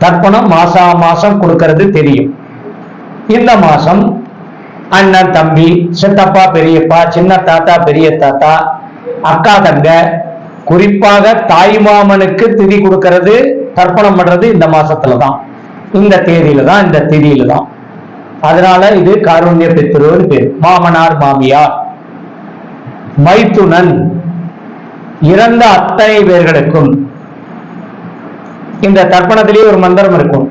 தர்ப்பணம் மாசா மாசம் கொடுக்கறது தெரியும். இந்த மாசம் அண்ணன் தம்பி சித்தப்பா பெரியப்பா சின்ன தாத்தா பெரிய தாத்தா அக்கா தங்க குறிப்பாக தாய் மாமனுக்கு திதி கொடுக்கறது தர்ப்பணம் பண்றது இந்த மாசத்துல தான் இந்த தேதியில தான் இந்த திதியில தான் அதனால இது காருண்ய பித்ருன்னு பேர் மாமனார் மாமியார். மைத்துனன் இறந்த அத்தனை பேர்களுக்கும் இந்த தர்ப்பணத்திலேயே ஒரு மந்திரம் இருக்கும்.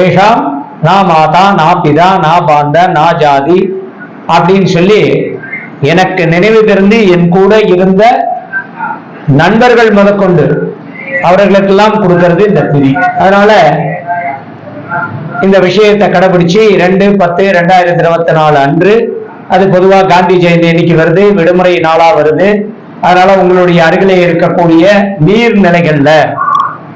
ஏஷாம் நா மாதா நா பிதா நா பாந்த நா ஜாதி அப்படின்னு சொல்லி எனக்கு நினைவு தெரிந்து என் கூட இருந்த நண்பர்கள் முதற்கொண்டு அவர்களுக்கெல்லாம் கொடுக்கறது இந்த திதி அதனால இந்த விஷயத்தை கடைபிடிச்சு ரெண்டு பத்து ரெண்டாயிரத்தி இருபத்தி நாலு அன்று அது பொதுவாக காந்தி ஜெயந்தி இன்னைக்கு வருது விடுமுறை நாளா வருது. அதனால உங்களுடைய அருகிலே இருக்கக்கூடிய நீர்நிலைகள்ல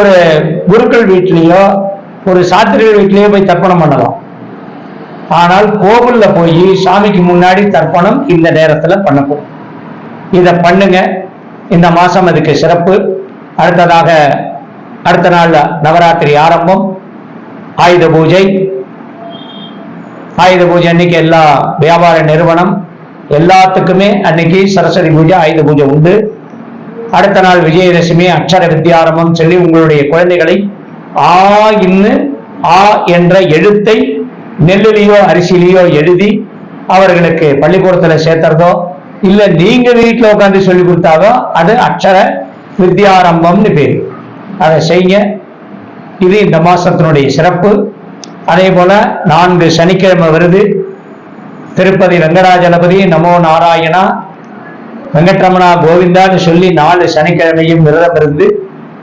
ஒரு குருக்கள் வீட்லேயோ ஒரு சாத்திரிகள் வீட்லேயோ போய் தர்ப்பணம் பண்ணலாம். ஆனால் கோவிலில் போய் சாமிக்கு முன்னாடி தர்ப்பணம் இந்த நேரத்தில் பண்ணப்போம் இதை பண்ணுங்க. இந்த மாதம் அதுக்கு சிறப்பு. அடுத்ததாக அடுத்த நாள் நவராத்திரி ஆரம்பம். ஆயுத பூஜை. ஆயுத பூஜை அன்னைக்கு எல்லா வியாபார நிறுவனம் எல்லாத்துக்குமே அன்னைக்கு சரஸ்வதி பூஜை ஆயுத பூஜை உண்டு. அடுத்த நாள் விஜயதசமி அக்ஷர வித்தியாரம்பம் சொல்லி உங்களுடைய குழந்தைகளை ஆ இன்னு ஆ என்ற எழுத்தை நெல்லிலேயோ அரிசியிலேயோ எழுதி அவர்களுக்கு பள்ளிக்கூடத்துல சேர்த்துறதோ இல்ல நீங்க வீட்டுல உட்காந்து சொல்லி கொடுத்தாதோ அது அக்ஷர வித்யாரம்பம்னு பேர். அதை செய்யுங்க இது இந்த மாசத்தினுடைய சிறப்பு. அதே போல நான்கு சனிக்கிழமை வருது. திருப்பதி வெங்கடாஜலபதி நமோ நாராயணா வெங்கட்ரமணா கோவிந்தான்னு சொல்லி நாலு சனிக்கிழமையும் விரதம் இருந்து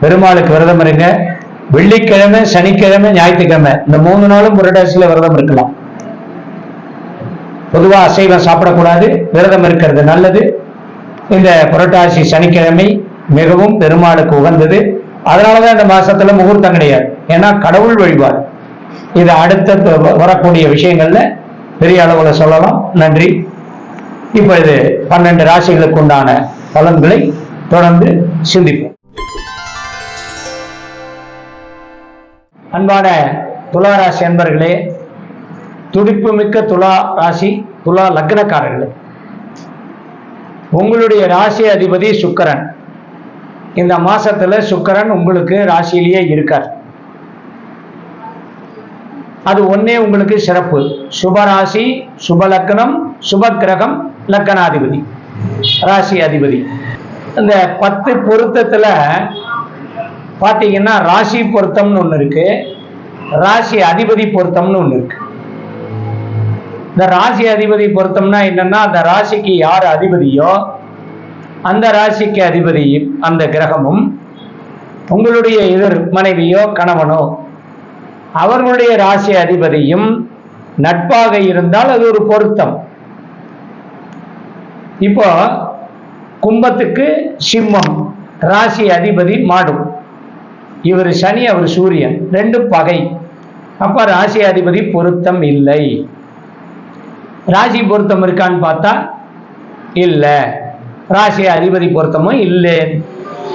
பெருமாளுக்கு விரதம் இருங்க. வெள்ளிக்கிழமை சனிக்கிழமை ஞாயிற்றுக்கிழமை இந்த மூணு நாளும் புரட்டாசியில விரதம் இருக்கலாம். பொதுவா அசைவம் சாப்பிடக்கூடாது விரதம் இருக்கிறது நல்லது. இந்த புரட்டாசி சனிக்கிழமை மிகவும் பெருமாளுக்கு உகந்தது. அதனாலதான் இந்த மாசத்துல முகூர்த்தம் கிடையாது. ஏன்னா கடவுள் வழிபாடு. இது அடுத்த வரக்கூடிய விஷயங்கள்ல பெரிய அளவுல சொல்லலாம். நன்றி. இப்பொழுது பன்னெண்டு ராசிகளுக்கு உண்டான பலன்களை தொடர்ந்து சிந்திப்போம். அன்பான துலா ராசி அன்பர்களே துடிப்பு மிக்க துலா ராசி துலா லக்னக்காரர்களே உங்களுடைய ராசி அதிபதி சுக்கரன். இந்த மாசத்துல சுக்கரன் உங்களுக்கு ராசியிலேயே இருக்கார். அது ஒண்ணே உங்களுக்கு சிறப்பு. சுபராசி சுபலக்னம் சுப கிரகம் லக்கணாதிபதி ராசி அதிபதி இந்த பத்து பொருத்தத்தில் பார்த்தீங்கன்னா ராசி பொருத்தம்னு ஒன்று இருக்கு ராசி அதிபதி பொருத்தம்னு ஒன்று இருக்கு. இந்த ராசி அதிபதி பொருத்தம்னா என்னன்னா அந்த ராசிக்கு யார் அதிபதியோ அந்த ராசிக்கு அதிபதி அந்த கிரகமும் உங்களுடைய எதிர் மனைவியோ கணவனோ அவர்களுடைய ராசி அதிபதியும் நட்பாக இருந்தால் அது ஒரு பொருத்தம். இப்போ கும்பத்துக்கு சிம்மம் ராசி அதிபதி மாடும். இவர் சனி அவர் சூரியன் ரெண்டும் பகை. அப்போ ராசி அதிபதி பொருத்தம் இல்லை. ராசி பொருத்தம் இருக்கான்னு பார்த்தா இல்லை. ராசி அதிபதி பொருத்தமும் இல்லை.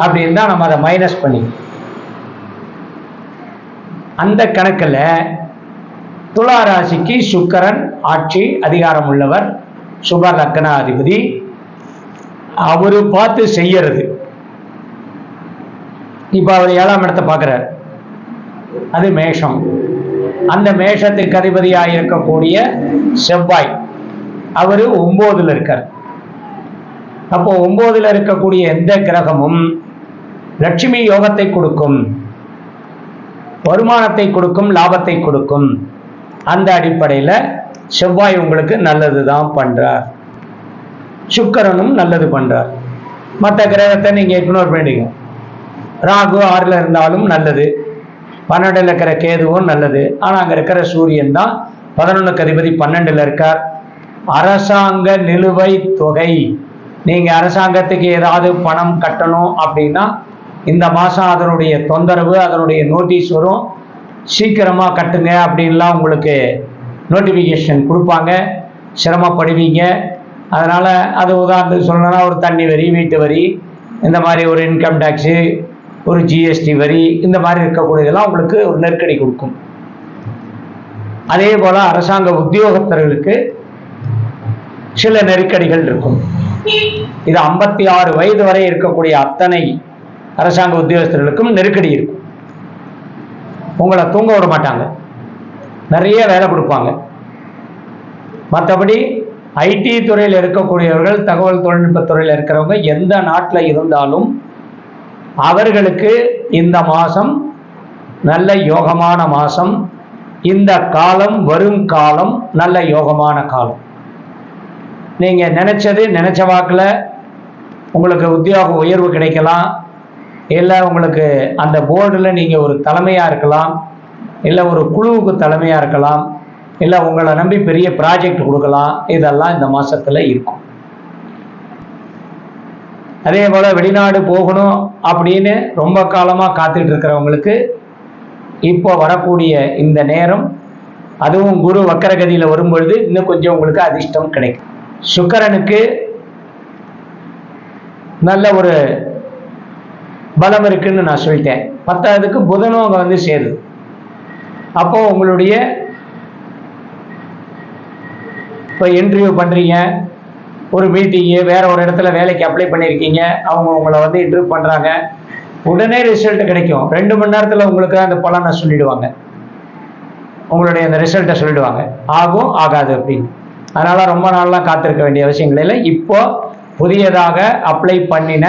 அப்படின்னு தான் நம்ம அதை மைனஸ் பண்ணி. அந்த கணக்கில் துலா ராசிக்கு சுக்கரன் ஆட்சி அதிகாரம் உள்ளவர். சுப லக்னாதிபதி அவரு பார்த்து செய்யறது. இப்ப அவர் ஏழாம் இடத்தை பார்க்கிறார். அது மேஷம். அந்த மேஷத்துக்கு அதிபதியாக இருக்கக்கூடிய செவ்வாய் அவர் ஒன்பதுல இருக்கார். அப்போ ஒன்பதுல இருக்கக்கூடிய எந்த கிரகமும் லட்சுமி யோகத்தை கொடுக்கும் வருமானத்தை கொடுக்கும் லாபத்தை கொடுக்கும். அந்த அடிப்படையில் செவ்வாய் உங்களுக்கு நல்லது தான் பண்ணுறார் சுக்கரனும் நல்லது பண்ணுறார் மற்ற கிரகத்தை நீங்கள் இக்னோர் பண்ணிடுங்க ராகு ஆறில் இருந்தாலும் நல்லது. பன்னெண்டில் இருக்கிற கேதுவும் நல்லது. ஆனால் அங்கே இருக்கிற சூரியன் தான் பதினொன்றுக்கு அதிபதி பன்னெண்டுல இருக்கார். அரசாங்க நிலுவை தொகை. நீங்கள் அரசாங்கத்துக்கு ஏதாவது பணம் கட்டணும் அப்படின்னா இந்த மாதம் அதனுடைய தொந்தரவு அதனுடைய நோட்டீஸ் வரும். சீக்கிரமாக கட்டுங்க அப்படின்லாம் உங்களுக்கு நோட்டிஃபிகேஷன் கொடுப்பாங்க. சிரமப்படுவீங்க. அதனால் அது உதாரணத்துக்கு சொல்லணும்னா ஒரு தண்ணி வரி வீட்டு வரி இந்த மாதிரி ஒரு இன்கம் டேக்ஸு ஒரு ஜிஎஸ்டி வரி இந்த மாதிரி இருக்கக்கூடியதெல்லாம் உங்களுக்கு ஒரு நெருக்கடி கொடுக்கும். அதே போல் அரசாங்க உத்தியோகத்தர்களுக்கு சில நெருக்கடிகள் இருக்கும். இது ஐம்பத்தி ஆறு வயது வரை இருக்கக்கூடிய அத்தனை அரசாங்க உத்தியோகஸ்தர்களுக்கும் நெருக்கடி இருக்கும். உங்களை தூங்க விட மாட்டாங்க. நிறைய வேலை கொடுப்பாங்க. மற்றபடி ஐடி துறையில் இருக்கக்கூடியவர்கள் தகவல் தொழில்நுட்ப துறையில் இருக்கிறவங்க எந்த நாட்டில் இருந்தாலும் அவர்களுக்கு இந்த மாதம் நல்ல யோகமான மாதம் இந்த காலம் வரும் காலம் நல்ல யோகமான காலம். நீங்கள் நினச்சது நினச்ச வாக்கில் உங்களுக்கு உத்தியோக உயர்வு கிடைக்கலாம். இல்லை உங்களுக்கு அந்த போர்டில் நீங்கள் ஒரு தலைமையாக இருக்கலாம். இல்லை ஒரு குழுவுக்கு தலைமையாக இருக்கலாம் இல்லை உங்களை நம்பி பெரிய ப்ராஜெக்ட் கொடுக்கலாம் இதெல்லாம் இந்த மாதத்தில் இருக்கும். அதே போல் வெளிநாடு போகணும் அப்படின்னு ரொம்ப காலமாக காத்துட்டு இருக்கிறவங்களுக்கு இப்போ வரக்கூடிய இந்த நேரம் அதுவும் குரு வக்கரகதியில் வரும்பொழுது இன்னும் கொஞ்சம் உங்களுக்கு அதிர்ஷ்டம் கிடைக்கும். சுக்கரனுக்கு நல்ல ஒரு பலம் இருக்குன்னு நான் சொல்லிட்டேன். பத்தாவதுக்கு புதனும் அங்கே வந்து சேருது. அப்போ உங்களுடைய இப்போ இன்டர்வியூ பண்ணுறீங்க ஒரு மீட்டிங்கு வேறு ஒரு இடத்துல வேலைக்கு அப்ளை பண்ணியிருக்கீங்க அவங்க உங்களை வந்து இன்டர்வியூ பண்ணுறாங்க உடனே ரிசல்ட் கிடைக்கும். ரெண்டு மணி நேரத்தில் உங்களுக்கு அந்த பலனை சொல்லிடுவாங்க. உங்களுடைய அந்த ரிசல்ட்டை சொல்லிடுவாங்க. ஆகும் ஆகாது அப்படின்னு. அதனால் ரொம்ப நாள்லாம் காத்திருக்க வேண்டிய அவசியங்கள் இல்லை. இப்போ புதியதாக அப்ளை பண்ணின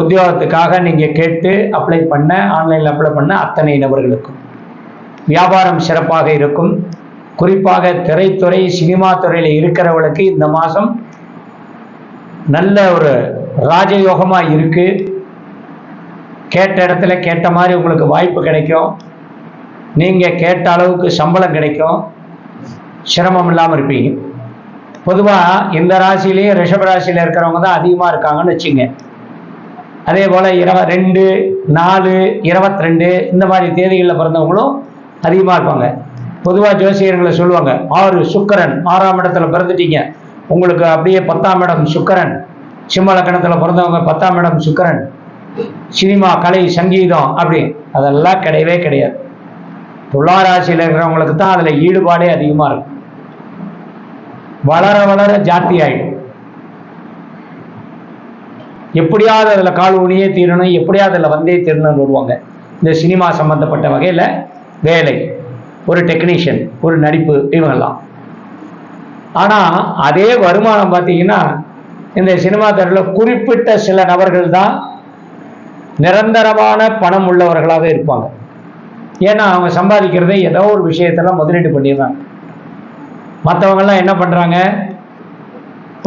உத்தியோகத்துக்காக நீங்கள் கேட்டு அப்ளை பண்ண ஆன்லைனில் அப்ளை பண்ண அத்தனை நபர்களுக்கும். வியாபாரம் சிறப்பாக இருக்கும். குறிப்பாக திரைத்துறை சினிமா துறையில் இருக்கிறவங்களுக்கு இந்த மாதம் நல்ல ஒரு ராஜயோகமாக இருக்குது கேட்ட இடத்துல கேட்ட மாதிரி உங்களுக்கு வாய்ப்பு கிடைக்கும். நீங்கள் கேட்ட அளவுக்கு சம்பளம் கிடைக்கும். சிரமம் இல்லாமல் இருப்பீங்க. பொதுவாக இந்த ராசிலேயே ரிஷப ராசியில் இருக்கிறவங்க தான் அதிகமாக இருக்காங்கன்னு வச்சுங்க. அதே போல் இரவ ரெண்டு நாலு இருபத்தி ரெண்டு இந்த மாதிரி தேதிகளில் பிறந்தவங்களும் அதிகமாக இருப்பாங்க. பொதுவாக ஜோசியர்களை சொல்லுவாங்க ஆறு சுக்கரன் ஆறாம் இடத்துல பிறந்துட்டீங்க. உங்களுக்கு அப்படியே பத்தாம் இடம் சுக்கரன் சிம்ம லக்கணத்தில் பிறந்தவங்க பத்தாம் இடம் சுக்கரன். சினிமா கலை சங்கீதம் அப்படி. அதெல்லாம் கிடையவே கிடையாது. துளாராசியில் இருக்கிறவங்களுக்கு தான் அதில் ஈடுபாடே அதிகமாக இருக்கும் வளர வளர ஜாத்தி ஆகிடும் எப்படியாவது அதில் கால் ஊனியே தீரணும் எப்படியாவது அதில் வந்தே தீரணும்னு வருவாங்க இந்த சினிமா சம்மந்தப்பட்ட வகையில் வேலை ஒரு டெக்னீஷியன் ஒரு நடிப்பு இவங்கெல்லாம். ஆனால் அதே வருமானம் பார்த்தீங்கன்னா இந்த சினிமா துறையில் குறிப்பிட்ட சில நபர்கள் தான் நிரந்தரமான பணம் உள்ளவர்களாக இருப்பாங்க. ஏன்னா அவங்க சம்பாதிக்கிறதை ஏதோ ஒரு விஷயத்தெல்லாம் முதலீடு பண்ணிடுறாங்க. மற்றவங்கெல்லாம் என்ன பண்ணுறாங்க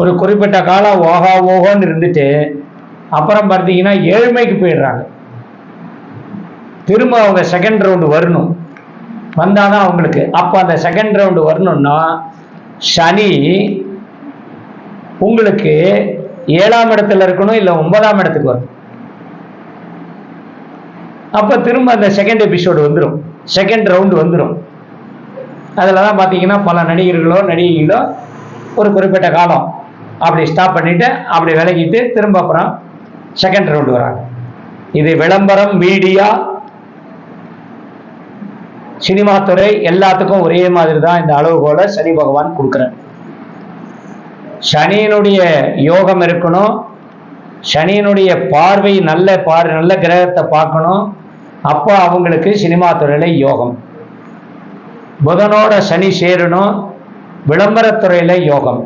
ஒரு குறிப்பிட்ட காலம் ஓஹா ஓஹோன்னு இருந்துட்டு அப்புறம் பார்த்தீங்கன்னா ஏழ்மைக்கு போயிடுறாங்க. திரும்ப அவங்க செகண்ட் ரவுண்டு வரணும். வந்தாதான் அவங்களுக்கு. அப்போ அந்த செகண்ட் ரவுண்டு வரணும்னா சனி உங்களுக்கு ஏழாம் இடத்துல இருக்கணும் இல்லை ஒன்பதாம் இடத்துக்கு வரும் அப்போ திரும்ப அந்த செகண்ட் எபிசோடு வந்துடும் செகண்ட் ரவுண்டு வந்துடும் அதில் தான் பார்த்தீங்கன்னா பல நடிகர்களோ நடிகைகளோ ஒரு குறிப்பிட்ட காலம் அப்படி ஸ்டாப் பண்ணிவிட்டு அப்படி விலகிட்டு திரும்ப அப்புறம் செகண்ட் ரவுண்டு வராங்க. இது விளம்பரம் மீடியா சினிமா துறை எல்லாத்துக்கும் ஒரே மாதிரி தான் இந்த அளவுகோலை சனி பகவான் கொடுக்குறார். சனியினுடைய யோகம் இருக்கணும். சனியினுடைய பார்வை நல்ல பார்வை நல்ல கிரகத்தை பார்க்கணும். அப்போ அவங்களுக்கு சினிமா துறையில் யோகம். புதனோட சனி சேரணும். விளம்பரத்துறையில் யோகம்.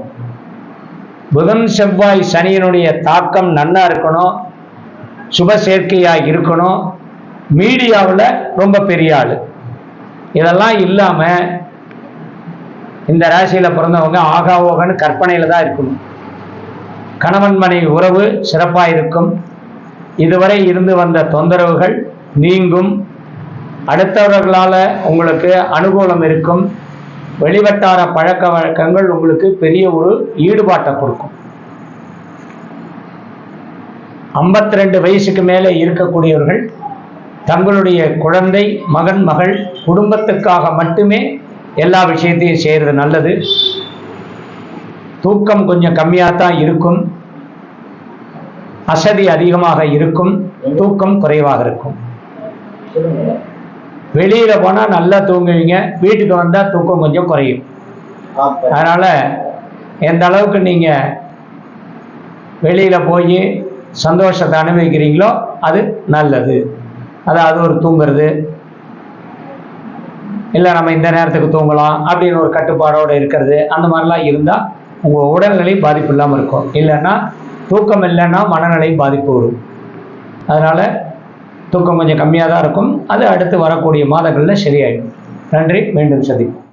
புதன் செவ்வாய் சனியினுடைய தாக்கம் நல்லா இருக்கணும். சுப சேர்க்கையாக இருக்கணும். மீடியாவில் ரொம்ப பெரிய ஆள். இதெல்லாம் இல்லாமல் இந்த ராசியில் பிறந்தவங்க ஆகா ஓகன்னு கற்பனையில் தான் இருக்கணும். கணவன் மனைவி உறவு சிறப்பாக இருக்கும். இதுவரை இருந்து வந்த தொந்தரவுகள் நீங்கும். அடுத்தவர்களால் உங்களுக்கு அனுகூலம் இருக்கும். வெளிவட்டார பழக்க வழக்கங்கள் உங்களுக்கு பெரிய ஒரு ஈடுபாட்டை கொடுக்கும். ஐம்பத்தி ரெண்டு வயசுக்கு மேலே இருக்கக்கூடியவர்கள் தங்களுடைய குழந்தை மகன் மகள் குடும்பத்துக்காக மட்டுமே எல்லா விஷயத்தையும் செய்கிறது நல்லது. தூக்கம் கொஞ்சம் கம்மியாக தான் இருக்கும். அசதி அதிகமாக இருக்கும். தூக்கம் குறைவாக இருக்கும். வெளியில போனா நல்லா தூங்குவீங்க. வீட்டுக்கு வந்தா தூக்கம் கொஞ்சம் குறையும். அதனால எந்த அளவுக்கு நீங்க வெளியில போய் சந்தோஷத்தை அனுபவிக்கிறீங்களோ அது நல்லது. அதாவது ஒரு தூங்குறது இல்லை நம்ம இந்த நேரத்துக்கு தூங்கலாம் அப்படின்னு ஒரு கட்டுப்பாடோடு இருக்கிறது. அந்த மாதிரிலாம் இருந்தால் உங்கள் உடல்நிலை பாதிப்பு இல்லாமல் இருக்கும். இல்லைன்னா தூக்கம் இல்லைன்னா மனநிலை பாதிப்பு வரும். அதனால் தூக்கம் கொஞ்சம் கம்மியாக தான் இருக்கும். அது அடுத்து வரக்கூடிய மாதங்களில் சரியாயிடும். நன்றி. மீண்டும் சந்திப்போம்.